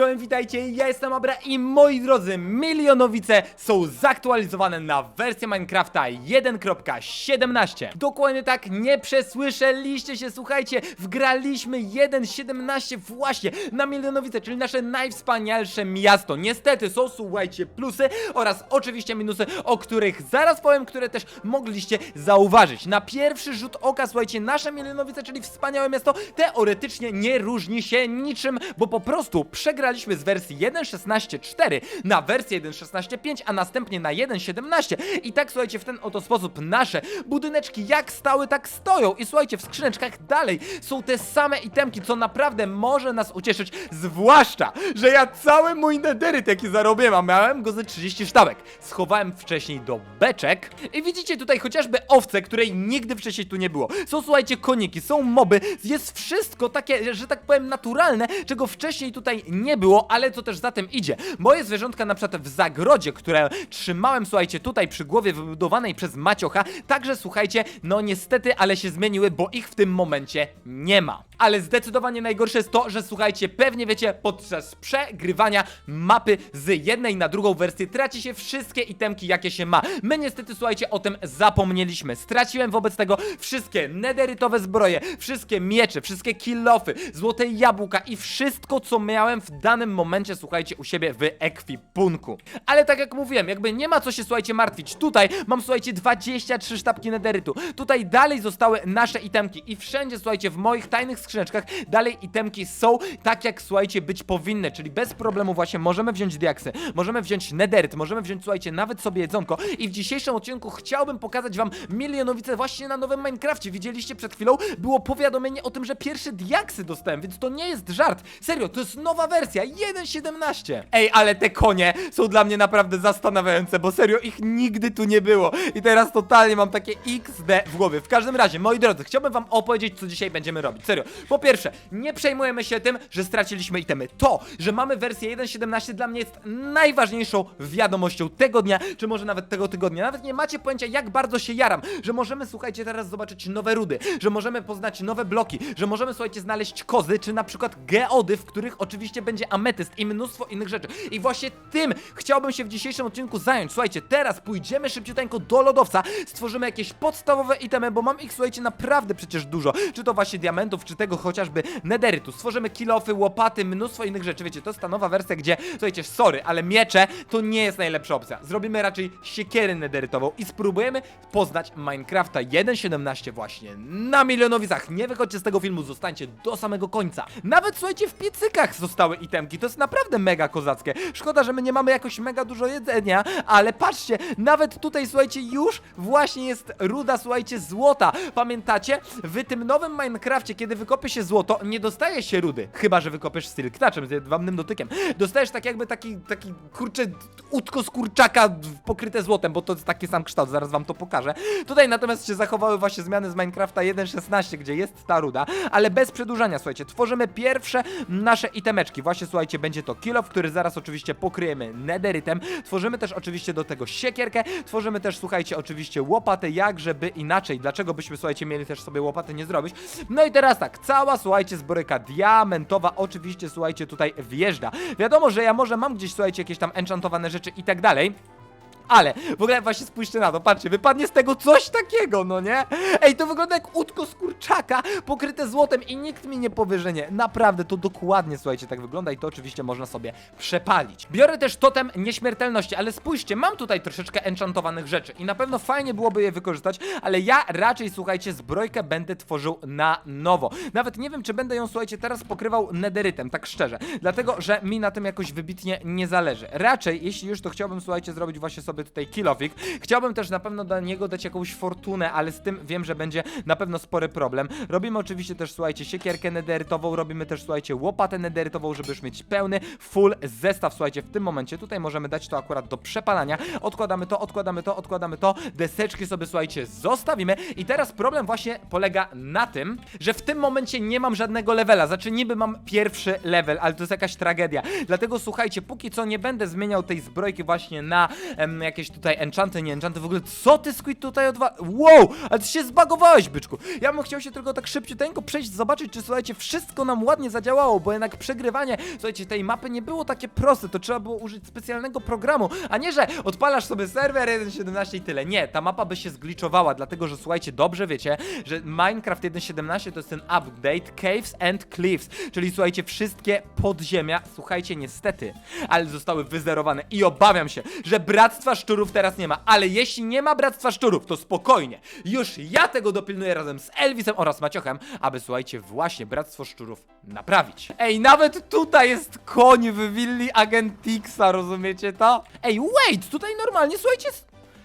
Czołem, witajcie, ja jestem Abra i moi drodzy, milionowice są zaktualizowane na wersję Minecrafta 1.17 Dokładnie tak, nie przesłyszeliście się, słuchajcie, wgraliśmy 1.17 właśnie na milionowice, czyli nasze najwspanialsze miasto. Niestety są, słuchajcie, plusy oraz oczywiście minusy, o których zaraz powiem, które też mogliście zauważyć. Na pierwszy rzut oka, słuchajcie, nasze milionowice, czyli wspaniałe miasto, teoretycznie nie różni się niczym, bo po prostu przegraliśmy z wersji 1.16.4 na wersję 1.16.5, a następnie na 1.17 i tak słuchajcie, w ten oto sposób nasze budyneczki jak stały, tak stoją. I słuchajcie, w skrzyneczkach dalej są te same itemki, co naprawdę może nas ucieszyć, zwłaszcza, że ja cały mój nederyt jaki zarobiłem, a miałem go ze 30 sztabek, schowałem wcześniej do beczek. I widzicie tutaj chociażby owce, której nigdy wcześniej tu nie było. Są słuchajcie koniki, są moby, jest wszystko takie, że tak powiem naturalne, czego wcześniej tutaj nie było, ale co też za tym idzie. Moje zwierzątka na przykład w zagrodzie, które trzymałem słuchajcie tutaj przy głowie wybudowanej przez Maciocha, także słuchajcie, no niestety, ale się zmieniły, bo ich w tym momencie nie ma. Ale zdecydowanie najgorsze jest to, że słuchajcie, pewnie wiecie, podczas przegrywania mapy z jednej na drugą wersję traci się wszystkie itemki, jakie się ma. My niestety, słuchajcie, o tym zapomnieliśmy. Straciłem wobec tego wszystkie nederytowe zbroje, wszystkie miecze, wszystkie kilofy, złote jabłka i wszystko, co miałem w danym momencie, słuchajcie, u siebie w ekwipunku. Ale tak jak mówiłem, jakby nie ma co się, słuchajcie, martwić. Tutaj mam, słuchajcie, 23 sztabki nederytu. Tutaj dalej zostały nasze itemki i wszędzie, słuchajcie, w moich tajnych skrzyneczkach dalej itemki są tak, jak, słuchajcie, być powinny, czyli bez problemu właśnie możemy wziąć diaksy, możemy wziąć nederyt, możemy wziąć, słuchajcie, nawet sobie jedzonko i w dzisiejszym odcinku chciałbym pokazać wam milionowice właśnie na nowym Minecrafcie. Widzieliście przed chwilą, było powiadomienie o tym, że pierwsze diaksy dostałem, więc to nie jest żart. Serio, to jest nowa wersja, 1.17. Ej, ale te konie są dla mnie naprawdę zastanawiające, bo serio ich nigdy tu nie było. I teraz totalnie mam takie XD w głowie. W każdym razie, moi drodzy, chciałbym wam opowiedzieć, co dzisiaj będziemy robić. Serio. Po pierwsze, nie przejmujemy się tym, że straciliśmy itemy. To, że mamy wersję 1.17 dla mnie jest najważniejszą wiadomością tego dnia, czy może nawet tego tygodnia. Nawet nie macie pojęcia, jak bardzo się jaram, że możemy, słuchajcie, teraz zobaczyć nowe rudy, że możemy poznać nowe bloki, że możemy, słuchajcie, znaleźć kozy, czy na przykład geody, w których oczywiście będzie ametyst i mnóstwo innych rzeczy. I właśnie tym chciałbym się w dzisiejszym odcinku zająć. Słuchajcie, teraz pójdziemy szybciuteńko do lodowca, stworzymy jakieś podstawowe itemy, bo mam ich, słuchajcie, naprawdę przecież dużo. Czy to właśnie diamentów, czy tego chociażby nederytu. Stworzymy kilofy, łopaty, mnóstwo innych rzeczy. Wiecie, to jest ta nowa wersja, gdzie, słuchajcie, sorry, ale miecze to nie jest najlepsza opcja. Zrobimy raczej siekierę nederytową i spróbujemy poznać Minecrafta 1.17 właśnie na milionowicach. Nie wychodźcie z tego filmu, zostańcie do samego końca. Nawet, słuchajcie, w piecykach zostały itemki. To jest naprawdę mega kozackie. Szkoda, że my nie mamy jakoś mega dużo jedzenia, ale patrzcie, nawet tutaj, słuchajcie, już właśnie jest ruda, słuchajcie, złota. Pamiętacie? W tym nowym Minecrafcie, kiedy wykopie się złoto, nie dostaje się rudy. Chyba, że wykopiesz silk touchem, z jedwabnym dotykiem. Dostajesz tak jakby taki, taki kurczę, utko z kurczaka pokryte złotem, bo to jest taki sam kształt, zaraz wam to pokażę. Tutaj natomiast się zachowały właśnie zmiany z Minecrafta 1.16, gdzie jest ta ruda, ale bez przedłużania, słuchajcie, tworzymy pierwsze nasze itemeczki. Właśnie, słuchajcie, będzie to kilof, który zaraz oczywiście pokryjemy nederytem. Tworzymy też oczywiście do tego siekierkę, tworzymy też, słuchajcie, oczywiście łopatę, jak żeby inaczej. Dlaczego byśmy, słuchajcie, mieli też sobie łopaty nie zrobić? No i teraz tak, cała, słuchajcie, zbrojka diamentowa oczywiście, słuchajcie, tutaj wjeżdża. Wiadomo, że ja może mam gdzieś, słuchajcie, jakieś tam enchantowane rzeczy i tak dalej, ale w ogóle właśnie spójrzcie na to, patrzcie, wypadnie z tego coś takiego, no nie? Ej, to wygląda jak łódko z kurczaka pokryte złotem i nikt mi nie powie, że nie. Naprawdę, to dokładnie, słuchajcie, tak wygląda i to oczywiście można sobie przepalić. Biorę też totem nieśmiertelności, ale spójrzcie, mam tutaj troszeczkę enchantowanych rzeczy i na pewno fajnie byłoby je wykorzystać, ale ja raczej, słuchajcie, zbrojkę będę tworzył na nowo. Nawet nie wiem, czy będę ją, słuchajcie, teraz pokrywał nederytem, tak szczerze, dlatego, że mi na tym jakoś wybitnie nie zależy. Raczej, jeśli już, to chciałbym, słuchajcie, zrobić właśnie sobie tutaj kilofik. Chciałbym też na pewno do niego dać jakąś fortunę, ale z tym wiem, że będzie na pewno spory problem. Robimy oczywiście też, słuchajcie, siekierkę nederytową, robimy też, słuchajcie, łopatę nederytową, żeby już mieć pełny, full zestaw, słuchajcie, w tym momencie. Tutaj możemy dać to akurat do przepalania. Odkładamy to, odkładamy to, odkładamy to, deseczki sobie, słuchajcie, zostawimy. I teraz problem właśnie polega na tym, że w tym momencie nie mam żadnego levela. Znaczy niby mam pierwszy level, ale to jest jakaś tragedia. Dlatego słuchajcie, póki co nie będę zmieniał tej zbrojki właśnie na em, jakieś tutaj enchanty, nie enchanty, w ogóle co ty Squid tutaj odwa... Wow, ale ty się zbagowałeś, byczku. Ja bym chciał się tylko tak szybciuteńko przejść, zobaczyć, czy słuchajcie, wszystko nam ładnie zadziałało, bo jednak przegrywanie, słuchajcie, tej mapy nie było takie proste, to trzeba było użyć specjalnego programu, a nie, że odpalasz sobie serwer 1.17 i tyle. Nie, ta mapa by się zgliczowała, dlatego, że słuchajcie, dobrze wiecie, że Minecraft 1.17 to jest ten update Caves and Cliffs, czyli słuchajcie, wszystkie podziemia, słuchajcie, niestety, ale zostały wyzerowane i obawiam się, że Bractwa Szczurów teraz nie ma, ale jeśli nie ma Bractwa Szczurów, to spokojnie, już ja tego dopilnuję razem z Elvisem oraz Maciochem, aby słuchajcie, właśnie Bractwo Szczurów naprawić. Ej, nawet tutaj jest koń w willi Agentixa, rozumiecie to? Ej, wait, tutaj normalnie, słuchajcie,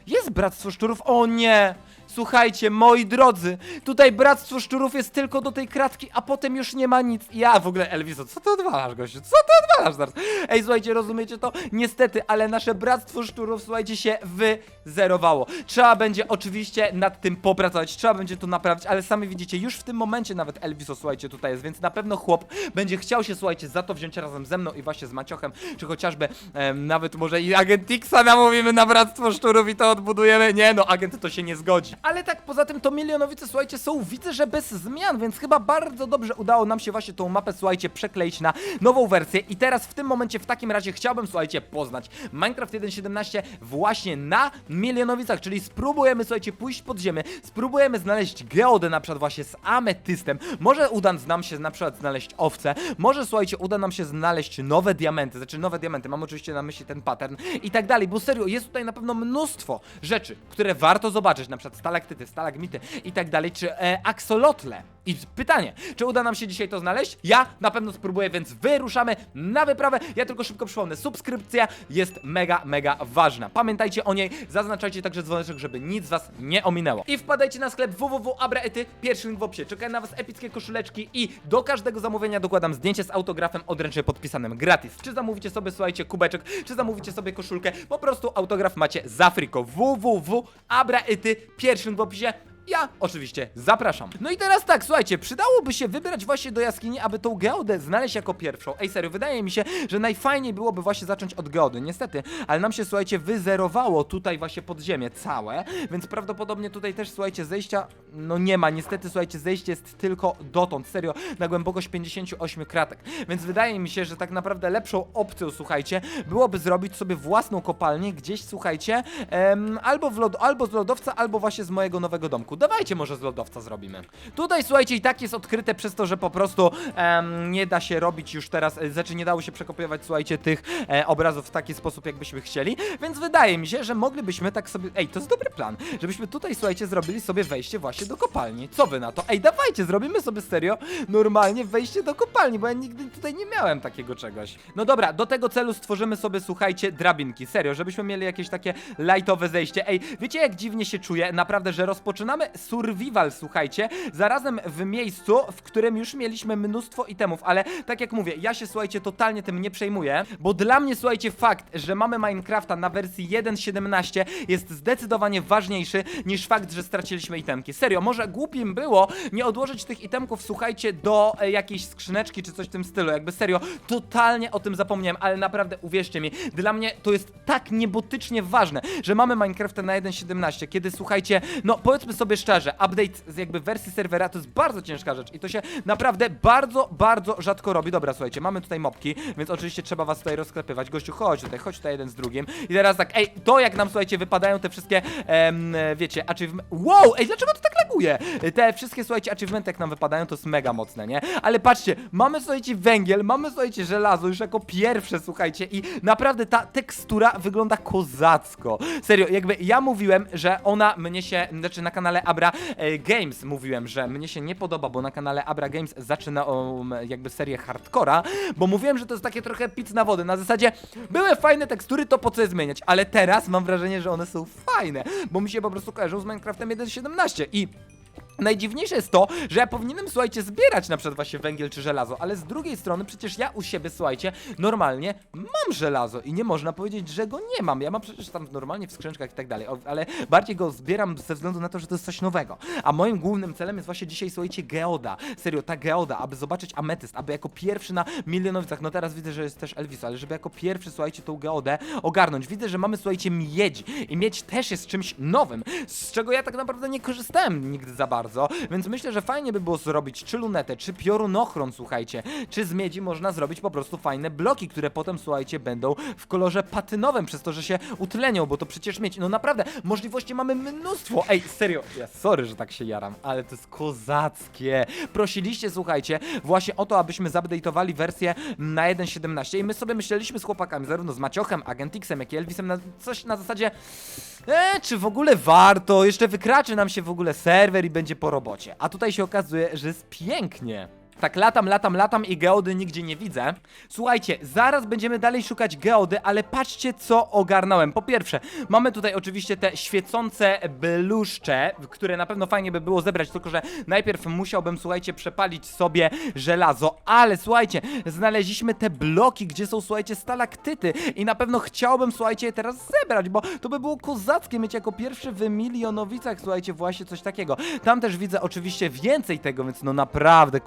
jest Bractwo Szczurów, o nie! Słuchajcie, moi drodzy, tutaj Bractwo Szczurów jest tylko do tej kratki, a potem już nie ma nic. Ja w ogóle, Elviso, co ty odwalasz, gościu? Co ty odwalasz zaraz? Ej, słuchajcie, rozumiecie to? Niestety, ale nasze Bractwo Szczurów, słuchajcie, się wyzerowało. Trzeba będzie oczywiście nad tym popracować, trzeba będzie to naprawić, ale sami widzicie, już w tym momencie nawet Elviso, słuchajcie, tutaj jest, więc na pewno chłop będzie chciał się, słuchajcie, za to wziąć razem ze mną i właśnie z Maciochem, czy chociażby nawet może i Agentixa namówimy na Bractwo Szczurów i to odbudujemy. Nie, no, agent to się nie zgodzi. Ale tak poza tym to milionowice, słuchajcie, są widzę, że bez zmian, więc chyba bardzo dobrze udało nam się właśnie tą mapę, słuchajcie, przekleić na nową wersję. I teraz w tym momencie, w takim razie chciałbym, słuchajcie, poznać Minecraft 1.17 właśnie na milionowicach, czyli spróbujemy, słuchajcie, pójść pod ziemię, spróbujemy znaleźć geodę na przykład właśnie z ametystem, może uda nam się na przykład znaleźć owce, może, słuchajcie, uda nam się znaleźć nowe diamenty, znaczy nowe diamenty, mam oczywiście na myśli ten pattern i tak dalej, bo serio, jest tutaj na pewno mnóstwo rzeczy, które warto zobaczyć, na przykład stalaktyty, stalagmity i tak dalej, czy e, aksolotle. I pytanie, czy uda nam się dzisiaj to znaleźć? Ja na pewno spróbuję, więc wyruszamy na wyprawę. Ja tylko szybko przypomnę, subskrypcja jest mega, mega ważna. Pamiętajcie o niej, zaznaczajcie także dzwoneczek, żeby nic was nie ominęło. I wpadajcie na sklep www.abraety, pierwszy link w opisie. Czekają na was epickie koszuleczki i do każdego zamówienia dokładam zdjęcie z autografem odręcznie podpisanym gratis. Czy zamówicie sobie, słuchajcie, kubeczek, czy zamówicie sobie koszulkę, po prostu autograf macie za friko. www.abraety, pierwszy link w opisie. Ja oczywiście zapraszam. No i teraz tak, słuchajcie, przydałoby się wybrać właśnie do jaskini, aby tą geodę znaleźć jako pierwszą. Ej, serio, wydaje mi się, że najfajniej byłoby właśnie zacząć od geody. Niestety, ale nam się, słuchajcie, wyzerowało tutaj właśnie podziemie całe, więc prawdopodobnie tutaj też, słuchajcie, zejścia, no nie ma. Niestety, słuchajcie, zejście jest tylko dotąd, serio, na głębokość 58 kratek. Więc wydaje mi się, że tak naprawdę lepszą opcją, słuchajcie, byłoby zrobić sobie własną kopalnię gdzieś, słuchajcie, em, albo, w lod- albo z lodowca, albo właśnie z mojego nowego domku. Dawajcie może z lodowca zrobimy. Tutaj, słuchajcie, i tak jest odkryte przez to, że po prostu em, nie da się robić już teraz, e, znaczy nie dało się przekopiować, słuchajcie, tych e, obrazów w taki sposób, jakbyśmy chcieli, więc wydaje mi się, że moglibyśmy tak sobie, ej, to jest dobry plan, żebyśmy tutaj, słuchajcie, zrobili sobie wejście właśnie do kopalni. Co wy na to? Ej, dawajcie, zrobimy sobie serio normalnie wejście do kopalni, bo ja nigdy tutaj nie miałem takiego czegoś. No dobra, do tego celu stworzymy sobie, słuchajcie, drabinki, serio, żebyśmy mieli jakieś takie lightowe zejście. Ej, wiecie jak dziwnie się czuję, naprawdę, że rozpoczynamy survival, słuchajcie, zarazem w miejscu, w którym już mieliśmy mnóstwo itemów, ale tak jak mówię, ja się, słuchajcie, totalnie tym nie przejmuję, bo dla mnie, słuchajcie, fakt, że mamy Minecrafta na wersji 1.17 jest zdecydowanie ważniejszy niż fakt, że straciliśmy itemki. Serio, może głupim było nie odłożyć tych itemków, słuchajcie, do e, jakiejś skrzyneczki czy coś w tym stylu, jakby serio, totalnie o tym zapomniałem, ale naprawdę uwierzcie mi, dla mnie to jest tak niebotycznie ważne, że mamy Minecrafta na 1.17, kiedy słuchajcie, no powiedzmy sobie szczerze, update z jakby wersji serwera to jest bardzo ciężka rzecz i to się naprawdę bardzo, bardzo rzadko robi. Dobra, słuchajcie, mamy tutaj mopki, więc oczywiście trzeba was tutaj rozklepywać. Gościu, chodź tutaj, chodź tutaj jeden z drugim. I teraz tak, ej, to jak nam, słuchajcie, wypadają te wszystkie, em, wiecie, achievement... Wow, ej, dlaczego to tak laguje? Te wszystkie, słuchajcie, achievementy jak nam wypadają, to jest mega mocne, nie? Ale patrzcie, mamy, słuchajcie, węgiel, mamy, słuchajcie, żelazo już jako pierwsze, słuchajcie, i naprawdę ta tekstura wygląda kozacko. Serio, jakby ja mówiłem, że ona mnie się, znaczy na kanale Abra e, Games. Mówiłem, że mnie się nie podoba, bo na kanale Abra Games zaczyna um, jakby serię hardcora, bo mówiłem, że to jest takie trochę pic na wodę, na zasadzie były fajne tekstury, to po co je zmieniać, ale teraz mam wrażenie, że one są fajne, bo mi się po prostu kojarzą z Minecraftem 1.17 i Najdziwniejsze jest to, że ja powinienem, słuchajcie, zbierać na przykład właśnie węgiel czy żelazo, ale z drugiej strony przecież ja u siebie, słuchajcie, normalnie mam żelazo i nie można powiedzieć, że go nie mam. Ja mam przecież tam normalnie w skrzyneczkach i tak dalej, ale bardziej go zbieram ze względu na to, że to jest coś nowego. A moim głównym celem jest właśnie dzisiaj, słuchajcie, geoda. Serio, ta geoda, aby zobaczyć ametyst, aby jako pierwszy na milionowicach, no teraz widzę, że jest też Elvis, ale żeby jako pierwszy, słuchajcie, tą geodę ogarnąć. Widzę, że mamy, słuchajcie, miedź i miedź też jest czymś nowym, z czego ja tak naprawdę nie korzystałem nigdy za bardzo, więc myślę, że fajnie by było zrobić czy lunetę, czy piorunochron, słuchajcie, czy z miedzi można zrobić po prostu fajne bloki, które potem, słuchajcie, będą w kolorze patynowym, przez to, że się utlenią, bo to przecież miedź, no naprawdę, możliwości mamy mnóstwo, ej, serio, ja sorry, że tak się jaram, ale to jest kozackie, prosiliście, słuchajcie, właśnie o to, abyśmy zupdate'owali wersję na 1.17 i my sobie myśleliśmy z chłopakami, zarówno z Maciochem, Agentixem, jak i Elvisem, na coś na zasadzie, E, czy w ogóle warto? Jeszcze wykraczy nam się w ogóle serwer i po robocie. A tutaj się okazuje, że jest pięknie. Tak latam, latam, latam i geody nigdzie nie widzę. Słuchajcie, zaraz będziemy dalej szukać geody, ale patrzcie co ogarnąłem. Po pierwsze, mamy tutaj oczywiście te świecące bluszcze, które na pewno fajnie by było zebrać, tylko że najpierw musiałbym, słuchajcie, przepalić sobie żelazo, ale słuchajcie, znaleźliśmy te bloki, gdzie są, słuchajcie, stalaktyty i na pewno chciałbym, słuchajcie, je teraz zebrać, bo to by było kozackie mieć jako pierwszy w Milionowicach, słuchajcie, właśnie coś takiego. Tam też widzę oczywiście więcej tego, więc no naprawdę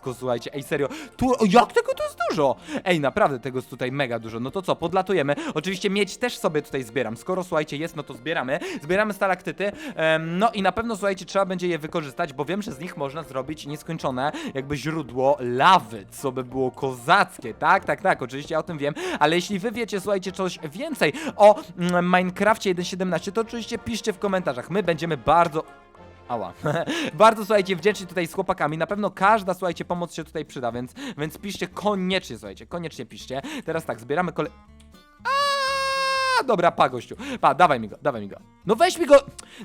kozacko, słuchajcie, ej serio, tu, jak tego tu jest dużo? Ej, naprawdę tego jest tutaj mega dużo, no to co, podlatujemy, oczywiście miedź też sobie tutaj zbieram, skoro, słuchajcie, jest, no to zbieramy, zbieramy stalaktyty, no i na pewno, słuchajcie, trzeba będzie je wykorzystać, bo wiem, że z nich można zrobić nieskończone jakby źródło lawy, co by było kozackie, tak, tak, tak, oczywiście ja o tym wiem, ale jeśli wy wiecie, słuchajcie, coś więcej o mm, Minecrafcie 1.17, to oczywiście piszcie w komentarzach, my będziemy bardzo... Ała. Bardzo słuchajcie, wdzięczni tutaj z chłopakami. Na pewno każda, słuchajcie, pomoc się tutaj przyda, więc, więc piszcie koniecznie, słuchajcie, koniecznie piszcie. Teraz tak, zbieramy kole... Dobra, pa gościu. Pa, dawaj mi go, dawaj mi go. No weź mi go.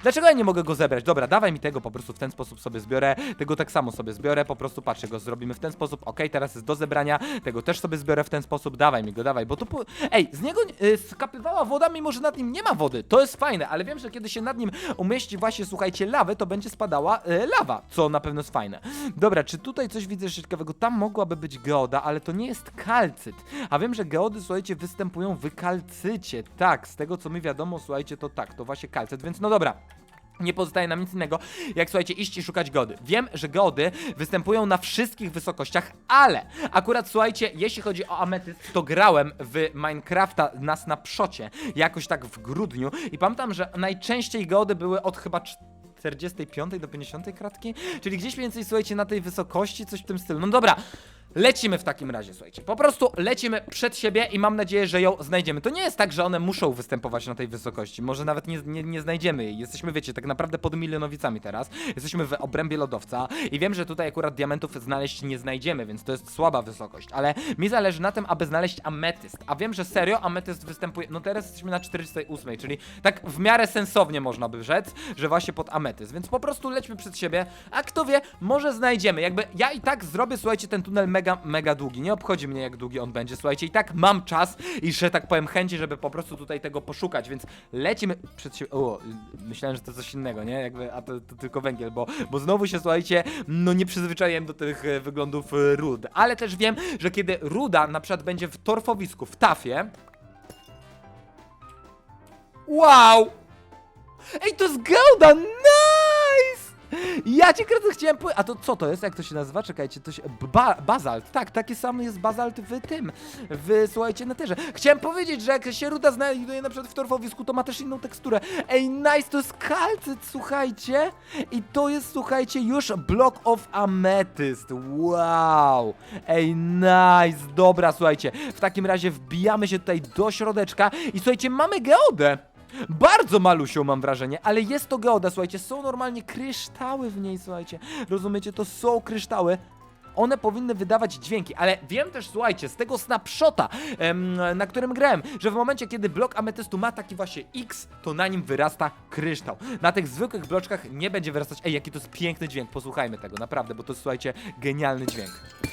Dlaczego ja nie mogę go zebrać? Dobra, dawaj mi tego, po prostu w ten sposób sobie zbiorę. Tego tak samo sobie zbiorę, po prostu patrzę, go zrobimy w ten sposób. Okej, teraz jest do zebrania. Tego też sobie zbiorę w ten sposób. Dawaj mi go, dawaj, bo to po... Ej, z niego y, skapywała woda, mimo że nad nim nie ma wody. To jest fajne, ale wiem, że kiedy się nad nim umieści właśnie, słuchajcie, lawę, to będzie spadała y, lawa, co na pewno jest fajne. Dobra, czy tutaj coś widzę jeszcze ciekawego? Tam mogłaby być geoda, ale to nie jest kalcyt. A wiem, że geody, słuchajcie, występują w kalcycie. Tak, z tego co mi wiadomo, słuchajcie, to tak, to właśnie kalcyt, więc no dobra. Nie pozostaje nam nic innego, jak słuchajcie, iść i szukać geody. Wiem, że geody występują na wszystkich wysokościach, ale akurat słuchajcie, jeśli chodzi o ametyst, to grałem w Minecrafta na Snapshocie jakoś tak w grudniu i pamiętam, że najczęściej geody były od chyba 45 do 50 kratki, czyli gdzieś mniej więcej, słuchajcie, na tej wysokości, coś w tym stylu. No dobra, lecimy w takim razie, słuchajcie. Po prostu lecimy przed siebie i mam nadzieję, że ją znajdziemy. To nie jest tak, że one muszą występować na tej wysokości. Może nawet nie, nie, nie znajdziemy jej. Jesteśmy, wiecie, tak naprawdę pod milionowicami teraz. Jesteśmy w obrębie lodowca i wiem, że tutaj akurat diamentów znaleźć nie znajdziemy, więc to jest słaba wysokość. Ale mi zależy na tym, aby znaleźć ametyst. A wiem, że serio ametyst występuje. No teraz jesteśmy na 48, czyli tak w miarę sensownie można by rzec, że właśnie pod ametyst. Więc po prostu lećmy przed siebie. A kto wie, może znajdziemy. Jakby ja i tak zrobię, słuchajcie, ten tunel mega, mega długi. Nie obchodzi mnie, jak długi on będzie, słuchajcie. I tak mam czas i, że tak powiem, chęci, żeby po prostu tutaj tego poszukać, więc lecimy przed siebie. O, myślałem, że to coś innego, nie? Jakby, a to, to tylko węgiel, bo, bo znowu się, słuchajcie, no nie przyzwyczaiłem do tych e, wyglądów e, rud. Ale też wiem, że kiedy ruda na przykład będzie w torfowisku, w tafie. Wow! Ej, to jest gałda! Nice! Ja cię kręcę, chciałem po... A to co to jest? Jak to się nazywa? Czekajcie, to się... Ba bazalt. Tak, taki sam jest bazalt w tym. W, słuchajcie, neterze. Chciałem powiedzieć, że jak się ruda znajduje na przykład w torfowisku, to ma też inną teksturę. Ej, nice, to jest kalcyt, słuchajcie. I to jest, słuchajcie, już block of amethyst. Wow. Ej, nice. Dobra, słuchajcie. W takim razie wbijamy się tutaj do środeczka i słuchajcie, mamy geodę. Bardzo malusią mam wrażenie, ale jest to geoda, słuchajcie, są normalnie kryształy w niej, słuchajcie. Rozumiecie, to są kryształy. One powinny wydawać dźwięki, ale wiem też, słuchajcie, z tego snapshota, em, na którym grałem, że w momencie, kiedy blok ametystu ma taki właśnie X, to na nim wyrasta kryształ. Na tych zwykłych bloczkach nie będzie wyrastać. Ej, jaki to jest piękny dźwięk, posłuchajmy tego, naprawdę, bo to jest, słuchajcie, genialny dźwięk.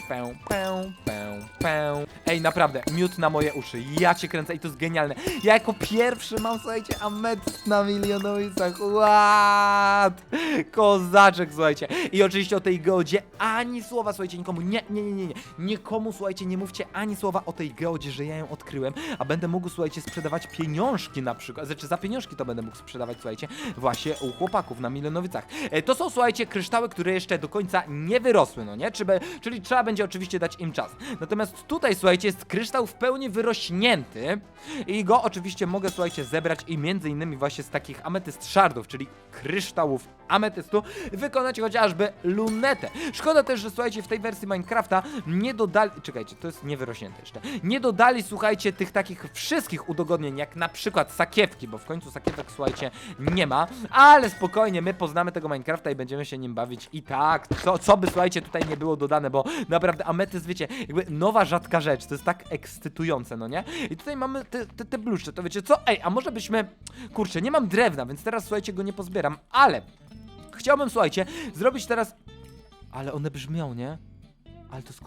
Pę, pę, pę, pę. Ej, naprawdę, miód na moje uszy, ja cię kręcę i to jest genialne. Ja jako pierwszy mam, słuchajcie, ametyst na milionowicach, ład! Kozaczek, słuchajcie. I oczywiście o tej geodzie ani słowa, słuchajcie, nikomu, nie, nie, nie, nie, nie. Nikomu, słuchajcie, nie mówcie ani słowa o tej geodzie, że ja ją odkryłem, a będę mógł, słuchajcie, sprzedawać pieniążki na przykład, znaczy za pieniążki to będę mógł sprzedawać, słuchajcie, właśnie u chłopaków na milionowicach. E, to są, słuchajcie, kryształy, które jeszcze do końca nie wyrosły, no nie? Czyli, czyli trzeba będzie oczywiście dać im czas. Natomiast tutaj, słuchajcie, jest kryształ w pełni wyrośnięty i go oczywiście mogę, słuchajcie, zebrać i między innymi właśnie z takich ametyst shardów, czyli kryształów ametystu, wykonać chociażby lunetę. Szkoda też, że słuchajcie, w tej wersji Minecrafta nie dodali, czekajcie, to jest niewyrośnięte jeszcze, nie dodali, słuchajcie, tych takich wszystkich udogodnień, jak na przykład sakiewki, bo w końcu sakiewek, słuchajcie, nie ma, ale spokojnie, my poznamy tego Minecrafta i będziemy się nim bawić i tak, co, co by, słuchajcie, tutaj nie było dodane, bo naprawdę ametyst, wiecie, jakby nowa, rzadka rzecz, to jest tak ekscytujące, no nie? I tutaj mamy te, te, te bluszcze, to wiecie co, ej, a może byśmy, kurczę, nie mam drewna, więc teraz, słuchajcie, go nie pozbieram, ale chciałbym, słuchajcie, zrobić teraz, ale one brzmią, nie? Ale to jest.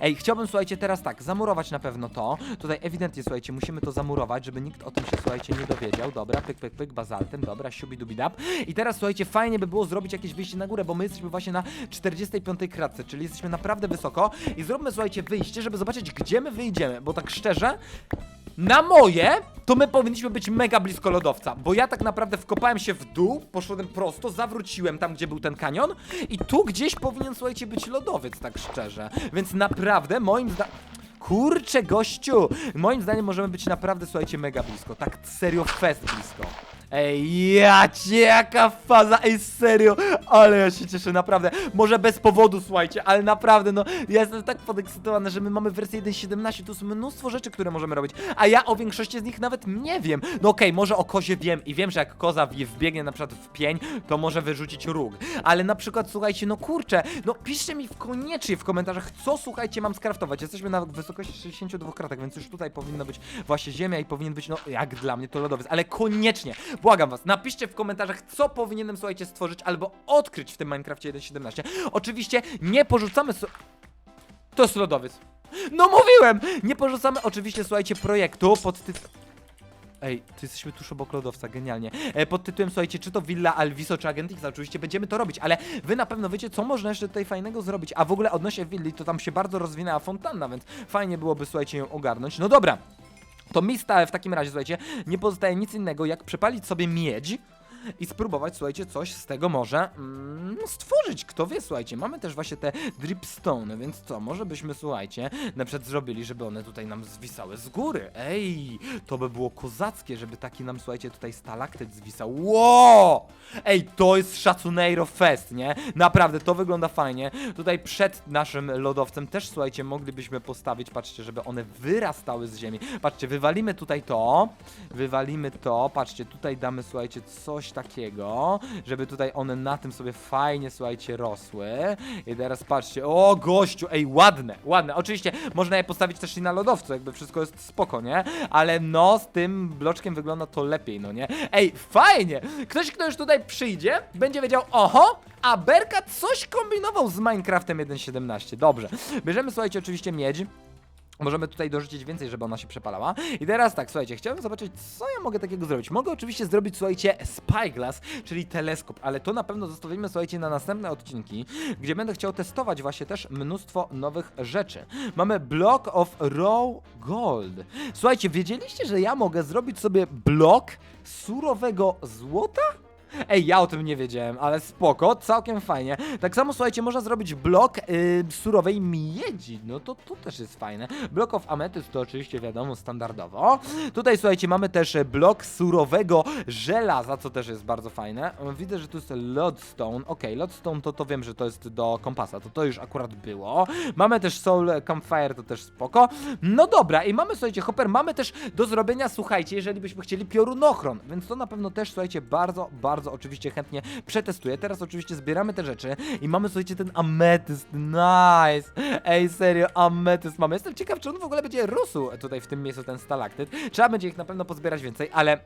Ej, chciałbym, słuchajcie, teraz tak, zamurować na pewno to. Tutaj ewidentnie, słuchajcie, musimy to zamurować, żeby nikt o tym się, słuchajcie, nie dowiedział. Dobra, pyk, pyk, pyk, bazaltem, dobra, siubi dubi dab. I teraz, słuchajcie, fajnie by było zrobić jakieś wyjście na górę, bo my jesteśmy właśnie na 45 kratce, czyli jesteśmy naprawdę wysoko. I zróbmy, słuchajcie, wyjście, żeby zobaczyć, gdzie my wyjdziemy, bo tak szczerze, na moje, to my powinniśmy być mega blisko lodowca, bo ja tak naprawdę wkopałem się w dół, poszedłem prosto, zawróciłem tam, gdzie był ten kanion i tu gdzieś powinien, słuchajcie, być lodowiec, tak szczerze. Więc naprawdę, moim zdaniem... Kurczę, gościu! Moim zdaniem możemy być naprawdę, słuchajcie, mega blisko. Tak serio fest blisko. Ej, ja cię, jaka faza, ej, serio, ale ja się cieszę, naprawdę, może bez powodu, słuchajcie, ale naprawdę, no, ja jestem tak podekscytowany, że my mamy wersję 1.17, tu jest mnóstwo rzeczy, które możemy robić, a ja o większości z nich nawet nie wiem, no okej, może o kozie wiem i wiem, że jak koza wbiegnie na przykład w pień, to może wyrzucić róg, ale na przykład, słuchajcie, no kurczę, no piszcie mi w koniecznie w komentarzach, co, słuchajcie, mam skraftować, jesteśmy na wysokości 62 kratach, więc już tutaj powinna być właśnie ziemia i powinien być, no, jak dla mnie to lodowiec, ale koniecznie, Błagam was, napiszcie w komentarzach, co powinienem, słuchajcie, stworzyć albo odkryć w tym Minecrafcie 1.17. Oczywiście nie porzucamy so... To jest lodowiec. No mówiłem! Nie porzucamy oczywiście, słuchajcie, projektu pod tytułem... Ej, ty jesteśmy tuż obok lodowca, genialnie. E, pod tytułem, słuchajcie, czy to Villa Alviso, czy Agent X, oczywiście będziemy to robić, ale wy na pewno wiecie, co można jeszcze tutaj fajnego zrobić. A w ogóle odnośnie willi, to tam się bardzo rozwinęła fontanna, więc fajnie byłoby, słuchajcie, ją ogarnąć. No dobra, to mi stałe w takim razie, słuchajcie, nie pozostaje nic innego, jak przepalić sobie miedź i spróbować, słuchajcie, coś z tego może mm, stworzyć. Kto wie, słuchajcie, mamy też właśnie te dripstone, więc co, może byśmy, słuchajcie, na przykład zrobili, żeby one tutaj nam zwisały z góry. Ej, to by było kozackie, żeby taki nam, słuchajcie, tutaj stalaktyt zwisał. Ło! Ej, to jest szacuneiro fest, nie? Naprawdę, to wygląda fajnie. Tutaj przed naszym lodowcem też, słuchajcie, moglibyśmy postawić, patrzcie, żeby one wyrastały z ziemi. Patrzcie, wywalimy tutaj to, wywalimy to, patrzcie, tutaj damy, słuchajcie, coś takiego, żeby tutaj one na tym sobie fajnie, słuchajcie, rosły. I teraz patrzcie, o gościu, ej, ładne, ładne. Oczywiście można je postawić też i na lodowcu, jakby wszystko jest spoko, nie? Ale no, z tym bloczkiem wygląda to lepiej, no nie? Ej, fajnie! Ktoś, kto już tutaj przyjdzie, będzie wiedział, oho, a Berka coś kombinował z Minecraftem 1.17. Dobrze. Bierzemy, słuchajcie, oczywiście miedź. Możemy tutaj dorzucić więcej, żeby ona się przepalała. I teraz tak, słuchajcie, chciałbym zobaczyć, co ja mogę takiego zrobić. Mogę oczywiście zrobić, słuchajcie, spyglass, czyli teleskop, ale to na pewno zostawimy, słuchajcie, na następne odcinki, gdzie będę chciał testować właśnie też mnóstwo nowych rzeczy. Mamy Block of Raw Gold. Słuchajcie, wiedzieliście, że ja mogę zrobić sobie blok surowego złota? Ej, ja o tym nie wiedziałem, ale spoko, całkiem fajnie. Tak samo, słuchajcie, można zrobić blok yy, surowej miedzi, no to to też jest fajne. Block of ametyst to oczywiście wiadomo, standardowo. Tutaj, słuchajcie, mamy też e, blok surowego żelaza, co też jest bardzo fajne. Widzę, że tu jest lodstone, okej, lodstone to to wiem, że to jest do kompasa, to to już akurat było. Mamy też soul campfire, to też spoko. No dobra, i mamy, słuchajcie, hopper, mamy też do zrobienia, słuchajcie, jeżeli byśmy chcieli piorunochron, więc to na pewno też, słuchajcie, bardzo, bardzo bardzo oczywiście chętnie przetestuję. Teraz oczywiście zbieramy te rzeczy i mamy, słuchajcie, ten ametyst, nice! Ej, serio, ametyst mamy. Jestem ciekaw, czy on w ogóle będzie rósł tutaj w tym miejscu, ten stalaktyt. Trzeba będzie ich na pewno pozbierać więcej, ale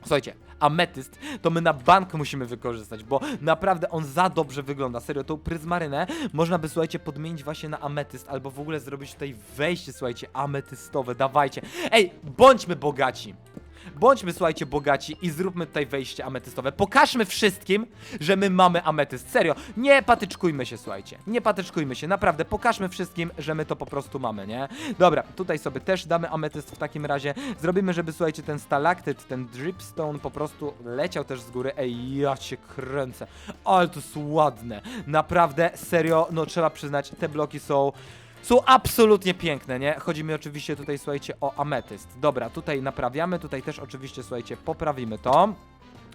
Słuchajcie, ametyst to my na bank musimy wykorzystać, bo naprawdę on za dobrze wygląda. Serio, tą pryzmarynę można by, słuchajcie, podmienić właśnie na ametyst, albo w ogóle zrobić tutaj wejście, słuchajcie, ametystowe. Dawajcie. Ej, bądźmy bogaci. Bądźmy, słuchajcie, bogaci i zróbmy tutaj wejście ametystowe. Pokażmy wszystkim, że my mamy ametyst. Serio, nie patyczkujmy się, słuchajcie. Nie patyczkujmy się, naprawdę. Pokażmy wszystkim, że my to po prostu mamy, nie? Dobra, tutaj sobie też damy ametyst w takim razie. Zrobimy, żeby, słuchajcie, ten stalaktyt, ten dripstone po prostu leciał też z góry. Ej, ja cię kręcę. Ale to jest ładne. Naprawdę, serio, no trzeba przyznać, te bloki są... Są absolutnie piękne, nie? Chodzi mi oczywiście tutaj, słuchajcie, o ametyst. Dobra, tutaj naprawiamy, tutaj też oczywiście, słuchajcie, poprawimy to.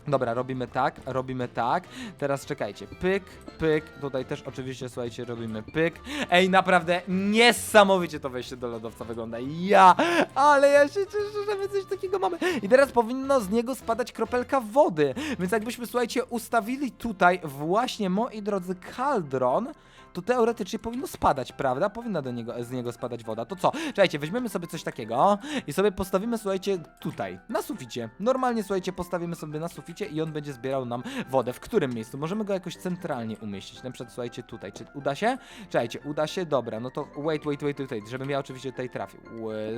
Dobra, robimy tak, robimy tak. Teraz czekajcie, pyk, pyk. Tutaj też oczywiście, słuchajcie, robimy pyk. Ej, naprawdę niesamowicie to wejście do lodowca wygląda. Ja, ale ja się cieszę, że my coś takiego mamy. I teraz powinno z niego spadać kropelka wody. Więc jakbyśmy, słuchajcie, ustawili tutaj właśnie, moi drodzy, kaldron, to teoretycznie powinno spadać, prawda? Powinna do niego, z niego spadać woda. To co? Czekajcie, weźmiemy sobie coś takiego i sobie postawimy, słuchajcie, tutaj, na suficie. Normalnie, słuchajcie, postawimy sobie na suficie i on będzie zbierał nam wodę. W którym miejscu? Możemy go jakoś centralnie umieścić. Na przykład, słuchajcie, tutaj. Czy uda się? Czekajcie, uda się? Dobra, no to wait, wait, wait, wait, wait żebym ja oczywiście tutaj trafił.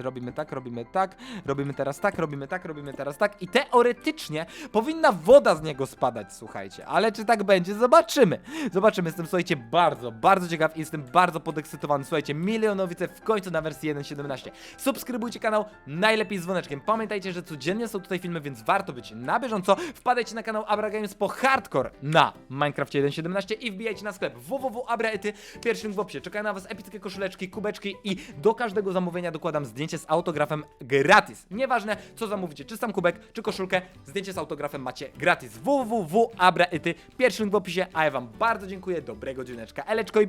Robimy tak, robimy tak, robimy teraz tak, robimy tak, robimy teraz tak i teoretycznie powinna woda z niego spadać, słuchajcie. Ale czy tak będzie? Zobaczymy. Zobaczymy. Jestem, słuchajcie, bardzo, bardzo ciekaw i jestem bardzo podekscytowany. Słuchajcie, milionowice w końcu na wersji 1.17. Subskrybujcie kanał, najlepiej z dzwoneczkiem. Pamiętajcie, że codziennie są tutaj filmy, więc warto być na bieżąco. Wpadajcie na kanał Abra Games po hardcore na Minecraft 1.17 i wbijajcie na sklep www.abraety. Pierwszy link w opisie. Czekają na was epickie koszuleczki, kubeczki i do każdego zamówienia dokładam zdjęcie z autografem gratis. Nieważne, co zamówicie, czy sam kubek, czy koszulkę, zdjęcie z autografem macie gratis. www.abraety. Pierwszy link w opisie, a ja wam bardzo dziękuję. Dobrego dźwięczka. Eleczko i